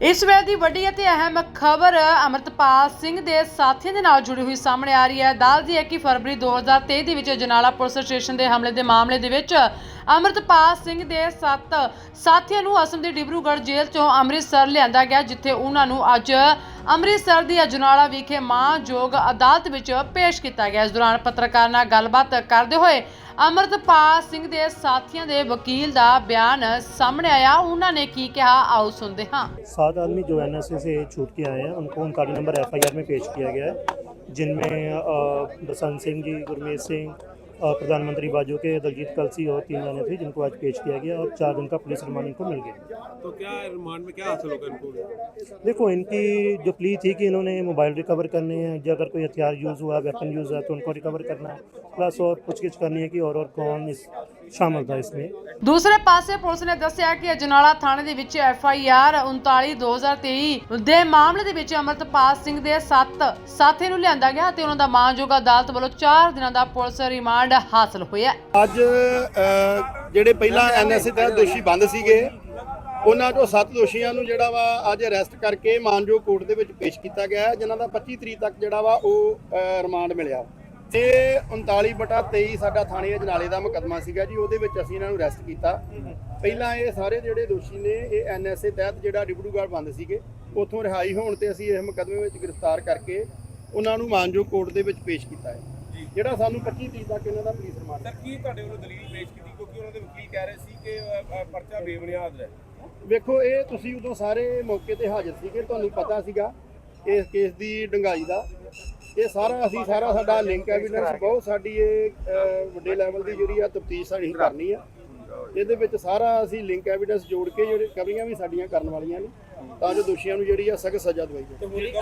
ਇਸ ਵੇਲੇ ਦੀ ਵੱਡੀ ਅਤੇ ਅਹਿਮ ਖਬਰ ਅਮਰਤਪਾਲ ਸਿੰਘ ਦੇ ਸਾਥੀਆਂ ਦੇ ਨਾਲ ਜੁੜੀ ਹੋਈ ਸਾਹਮਣੇ ਆ ਰਹੀ ਹੈ। ਦੱਸਦੀ ਹੈ ਕਿ ਫਰਵਰੀ 2023 ਦੇ ਵਿੱਚ ਜਨਾਲਾ ਪੁਲਿਸ ਸਟੇਸ਼ਨ ਦੇ ਹਮਲੇ ਦੇ ਮਾਮਲੇ ਦੇ ਵਿੱਚ ਅਮਰਤਪਾਲ ਸਿੰਘ ਦੇ ਸੱਤ ਸਾਥੀਆਂ ਨੂੰ ਅਸਮ ਦੀ ਡਿਬਰੂਗੜ੍ਹ ਜੇਲ੍ਹ ਤੋਂ ਅੰਮ੍ਰਿਤਸਰ ਲਿਆਂਦਾ ਗਿਆ ਜਿੱਥੇ ਉਹਨਾਂ ਨੂੰ ਅੱਜ ਅੰਮ੍ਰਿਤਸਰ ਦੀ ਅਜਨਾਲਾ ਵਿਖੇ ਮਾਂਜੋਗ ਅਦਾਲਤ ਵਿੱਚ ਪੇਸ਼ ਕੀਤਾ ਗਿਆ ਇਸ ਦੌਰਾਨ ਪੱਤਰਕਾਰ ਨਾਲ ਗੱਲਬਾਤ ਕਰਦੇ ਹੋਏ ਅਮਰਤਪਾਲ ਸਿੰਘ ਦੇ ਸਾਥੀਆਂ ਦੇ ਵਕੀਲ ਦਾ ਬਿਆਨ ਸਾਹਮਣੇ ਆਇਆ ਉਹਨਾਂ ਨੇ ਕੀ ਕਿਹਾ ਆਓ ਸੁਣਦੇ ਹਾਂ सात आदमी जो एन से छूट के आए हैं उनको उनका नंबर एफ में पेश किया गया है जिनमें अ, बसंत सिंह जी गुरमीत सिंह अ, प्रधानमंत्री बाजू के दलजीत कलसी और तीन जाने थे जिनको आज पेश किया गया और चार दिन का पुलिस रिमांड इनको मिल गया। तो क्या रिमांड में क्या हासिल होगा इनको? देखो इनकी जो प्ली थी कि इन्होंने मोबाइल रिकवर करने हैं या अगर कोई हथियार यूज़ हुआ वेपन यूज़ हुआ तो उनको रिकवर करना है। प्लस और पूछगिछ करनी है कि और और कौन इस शामिल था इसमें ਦੂਸਰੇ ਪਾਸੇ ਪੁਲਿਸ ਨੇ ਦੱਸਿਆ ਕਿ ਅਜਨਾਲਾ ਥਾਣੇ ਦੇ ਵਿੱਚ ਐਫ ਆਈ ਆਰ 39 2023 ਦੇ ਮਾਮਲੇ ਦੇ ਵਿੱਚ ਅਮਰਤਪਾਲ ਸਿੰਘ ਦੇ 7 ਸਾਥੀ ਨੂੰ ਲਿਆਂਦਾ ਗਿਆ ਤੇ ਉਹਨਾਂ ਦਾ ਮਾਨਯੋਗ ਅਦਾਲਤ ਵੱਲੋਂ 4 ਦਿਨਾਂ ਦਾ ਪੁਲਿਸ ਰਿਮਾਂਡ ਹਾਸਲ ਹੋਇਆ ਅੱਜ ਅ, ਜਿਹੜੇ ਪਹਿਲਾਂ ਐਨਐਸਏ ਤਹਿਤ ਦੋਸ਼ੀ ਬੰਦ ਸੀਗੇ ਉਹਨਾਂ ਚੋਂ ਸੱਤ ਦੋਸ਼ੀਆਂ ਨੂੰ ਜਿਹੜਾ ਵਾ ਅੱਜ ਅਰੈਸਟ ਕਰਕੇ ਮਾਨਜੋਗ ਕੋਰਟ ਦੇ ਵਿੱਚ ਪੇਸ਼ ਕੀਤਾ ਗਿਆ ਹੈ, ਜਿਨ੍ਹਾਂ ਦਾ 25 ਤਰੀਕ ਤੱਕ ਜਿਹੜਾ ਵਾ ਉਹ ਅ, ਰਿਮਾਂਡ ਮਿਲਿਆ ਤੇ 39 ਬਟਾ 23 ਸਾਡਾ ਥਾਣੇ ਅਜਨਾਲੇ ਦਾ ਮੁਕੱਦਮਾ ਸੀਗਾ ਜੀ ਉਹਦੇ ਵਿੱਚ ਅਸੀਂ ਇਹਨਾਂ ਨੂੰ ਅਰੈਸਟ ਕੀਤਾ। ਪਹਿਲਾਂ ਇਹ ਸਾਰੇ ਜਿਹੜੇ ਦੋਸ਼ੀ ਨੇ ਇਹ ਐਨਐਸਏ ਤਹਿਤ ਜਿਹੜਾ ਡਿਬੜੂਗੜ੍ਹ ਬੰਦ ਸੀਗੇ ਉੱਥੋਂ ਰਿਹਾਈ ਹੋਣ ਤੇ ਅਸੀਂ ਇਸ ਮੁਕੱਦਮੇ ਵਿੱਚ ਗ੍ਰਿਫਤਾਰ ਕਰਕੇ ਉਹਨਾਂ ਨੂੰ ਮਾਨਜੋਗ ਕੋਰਟ ਦੇ ਵਿੱਚ ਪੇਸ਼ ਕੀਤਾ ਹੈ। ਜਿਹੜਾ ਸਾਨੂੰ 25 ਤਰੀਕ ਤੱਕ ਇਹਨਾਂ ਦਾ ਪੁਲਿਸ ਰਿਮਾਂਡ ਸਰ ਕੀ ਤੁਹਾਡੇ ਵੱਲੋਂ ਦਲੀਲ ਪੇਸ਼ ਕੀਤੀ? ਕਿਉਂਕਿ ਉਹਨਾਂ ਦੇ ਵਕੀਲ ਕਹਿ ਰਹੇ ਸੀ ਕਿ ਪਰਚਾ ਬੇਬੁਨਿਆਦ ਹੈ। ਵੇਖੋ ਇਹ ਤੁਸੀਂ ਉਦੋਂ ਸਾਰੇ ਮੌਕੇ ਤੇ ਹਾਜ਼ਰ ਸੀਗੇ ਤੁਹਾਨੂੰ ਪਤਾ ਸੀਗਾ ਇਸ ਕੇਸ ਦੀ ਡੰਗਾਈ ਦਾ। ਇਹ ਸਾਰਾ ਅਸੀਂ ਸਾਰਾ ਸਾਡਾ ਲਿੰਕ ਐਵੀਡੈਂਸ ਬਹੁਤ ਸਾਡੀ ਇਹ ਵੱਡੇ ਲੈਵਲ ਦੀ ਜਿਹੜੀ ਆ ਤਫਤੀਸ਼ ਸਾਡੀ ਕਰਨੀ ਆ। ਇਹਦੇ ਵਿੱਚ ਸਾਰਾ ਅਸੀਂ ਲਿੰਕ ਐਵੀਡੈਂਸ ਜੋੜ ਕੇ ਜਿਹੜੇ ਕਵਰੀਆਂ ਵੀ ਸਾਡੀਆਂ ਕਰਨ ਵਾਲੀਆਂ ਨੇ ਤਾਂ ਜੋ ਦੋਸ਼ੀਆਂ ਨੂੰ ਜਿਹੜੀ ਆ ਸਖਤ ਸਜ਼ਾ ਦਵਾਈ ਜਾਵੇ।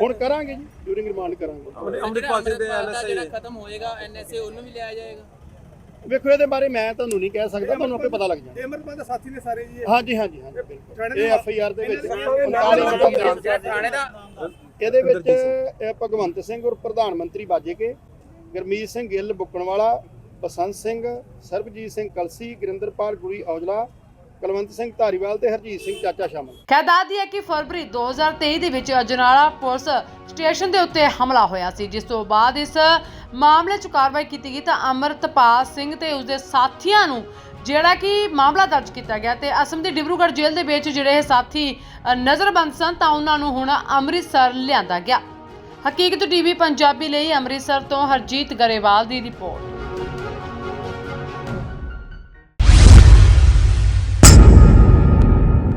ਹੁਣ ਕਰਾਂਗੇ ਜੀ ਡਿਊਰਿੰਗ ਰਿਮਾਂਡ ਕਰਾਂਗੇ। ਅੰਮ੍ਰਿਤਪਾਲ ਸਿੰਘ ਦੇ ਐਨਐਸਏ ਜਿਹੜਾ ਖਤਮ ਹੋਏਗਾ ਐਨਐਸਏ ਉਹਨੂੰ ਵੀ ਲਿਆ ਜਾਏਗਾ। ਵੇਖੋ ਇਹਦੇ ਬਾਰੇ ਮੈਂ ਤੁਹਾਨੂੰ ਨਹੀਂ ਕਹਿ ਸਕਦਾ ਤੁਹਾਨੂੰ ਆਪੇ ਪਤਾ ਲੱਗ ਜਾਣਾ। ਅਮਰਪਾਲ ਦੇ ਸਾਥੀ ਨੇ ਸਾਰੇ ਜੀ ਹਾਂਜੀ ਹਾਂਜੀ ਹਾਂਜੀ ਬਿਲਕੁਲ। ਇਹ ਐਫ ਆਈ ਆਰ ਦੇ ਵਿੱਚ 39 ਨੰਬਰ ਥਾਣੇ ਦਾ ਇਹਦੇ ਵਿੱਚ ਇਹ ਭਗਵੰਤ ਸਿੰਘ ਔਰ ਪ੍ਰਧਾਨ ਮੰਤਰੀ ਬਾਜੇਕੇ ਗੁਰਮੀਤ ਸਿੰਘ ਗਿੱਲ ਬੁੱਕਣਵਾਲਾ ਬਸੰਤ ਸਿੰਘ ਸਰਬਜੀਤ ਸਿੰਘ ਕਲਸੀ ਗੁਰਿੰਦਰਪਾਲ ਗੁਰੀ ਔਜਲਾ ਕੁਲਵੰਤ ਸਿੰਘ ਧਾਰੀਵਾਲ ਤੇ ਹਰਜੀਤ ਸਿੰਘ ਚਾਚਾ ਸ਼ਾਮਲ। ਖੈਦਾਦੀ ਹੈ ਕਿ ਫਰਵਰੀ 2023 ਦੇ ਵਿੱਚ ਅਜਨਾਲਾ ਪੁਲਿਸ ਸਟੇਸ਼ਨ ਦੇ ਉੱਤੇ ਹਮਲਾ ਹੋਇਆ ਸੀ ਜਿਸ ਤੋਂ ਬਾਅਦ ਇਸ ਮਾਮਲੇ 'ਚ ਕਾਰਵਾਈ ਕੀਤੀ ਗਈ ਤਾਂ ਅਮਰਤਪਾਲ ਸਿੰਘ ਤੇ ਉਸਦੇ ਸਾਥੀਆਂ ਨੂੰ ਜਿਹੜਾ ਕਿ ਮਾਮਲਾ ਦਰਜ ਕੀਤਾ ਗਿਆ ਤੇ ਅਸਮ ਦੀ ਡਿਬਰੂਗੜ੍ਹ ਜੇਲ੍ਹ ਦੇ ਵਿੱਚ ਜਿਹੜੇ ਇਹ ਸਾਥੀ ਨਜ਼ਰਬੰਦ ਸਨ ਤਾਂ ਉਹਨਾਂ ਨੂੰ ਹੁਣ ਅੰਮ੍ਰਿਤਸਰ ਲਿਆਂਦਾ ਗਿਆ। ਹਕੀਕਤ ਟੀਵੀ ਪੰਜਾਬੀ ਲਈ ਅੰਮ੍ਰਿਤਸਰ ਤੋਂ ਹਰਜੀਤ ਗਰੇਵਾਲ ਦੀ ਰਿਪੋਰਟ।